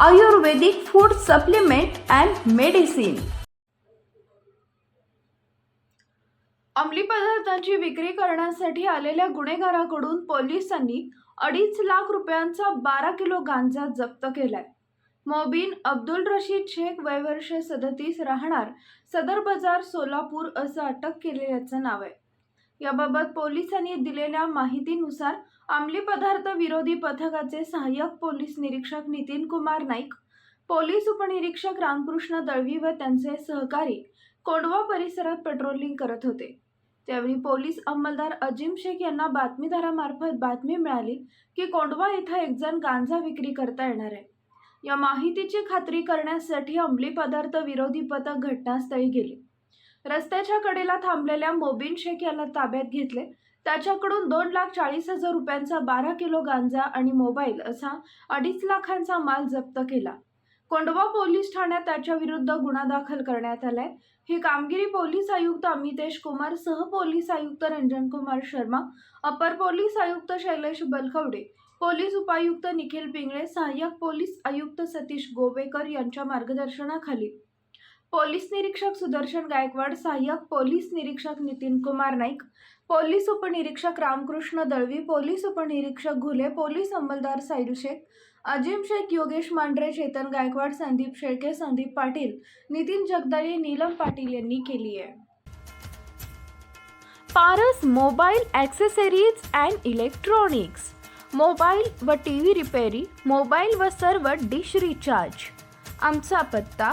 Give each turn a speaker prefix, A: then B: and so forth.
A: Ayurvedic food supplement and medicine अंमली पदार्थांची विक्री करण्यासाठी आलेल्या गुन्हेगाराकडून पोलिसांनी अडीच लाख रुपयांचा बारा किलो गांजा जप्त केलाय. मोबिन अब्दुल रशीद शेख वयवर्ष सदतीस राहणार सदर बाजार सोलापूर असं अटक केलेल्याचं नाव आहे. याबाबत पोलिसांनी दिलेल्या माहितीनुसार अंमली पदार्थ विरोधी पथकाचे सहाय्यक पोलीस निरीक्षक नितीन कुमार नाईक पोलीस उपनिरीक्षक रामकृष्ण दळवी व त्यांचे सहकारी कोंडवा परिसरात पेट्रोलिंग करत होते. त्यावेळी पोलीस अंमलदार अजिम शेख यांना बातमीदारामार्फत बातमी मिळाली की कोंडवा येथे एक जण गांजा विक्री करता येणार आहे. या माहितीची खात्री करण्यासाठी अंमली पदार्थ विरोधी पथक घटनास्थळी गेले. रस्त्याच्या कडेला थांबलेल्या मोबिन शेख याला ताब्यात घेतले. त्याच्याकडून दोन लाख चाळीस हजार रुपयांचा बारा किलो गांजा आणि मोबाईल असा अडीच लाखांचा माल जप्त केला. कोंडवा पोलीस ठाण्यात त्याच्याविरुद्ध गुन्हा दाखल करण्यात आलाय. ही कामगिरी पोलीस आयुक्त अमितेश कुमार सह पोलीस आयुक्त रंजन कुमार शर्मा अपर पोलीस आयुक्त शैलेश बलखवडे पोलीस उपायुक्त निखिल पिंगळे सहाय्यक पोलीस आयुक्त सतीश गोवेकर यांच्या मार्गदर्शनाखाली पोलीस निरीक्षक सुदर्शन गायकवाड सहाय्यक पोलीस निरीक्षक नितीन कुमार नाईक पोलीस उपनिरीक्षक रामकृष्ण दळवी पोलीस उपनिरीक्षक घुले पोलीस अंमलदार साईल शेख अजिम शेख योगेश मांढरे चेतन गायकवाड संदीप शेळके संदीप पाटील नितीन जगदाळे नीलम पाटील यांनी केली आहे. Paras mobile accessories and electronics. Mobile व टी व्ही रिपेरी मोबाईल व सर्व डिश रिचार्ज. आमचा पत्ता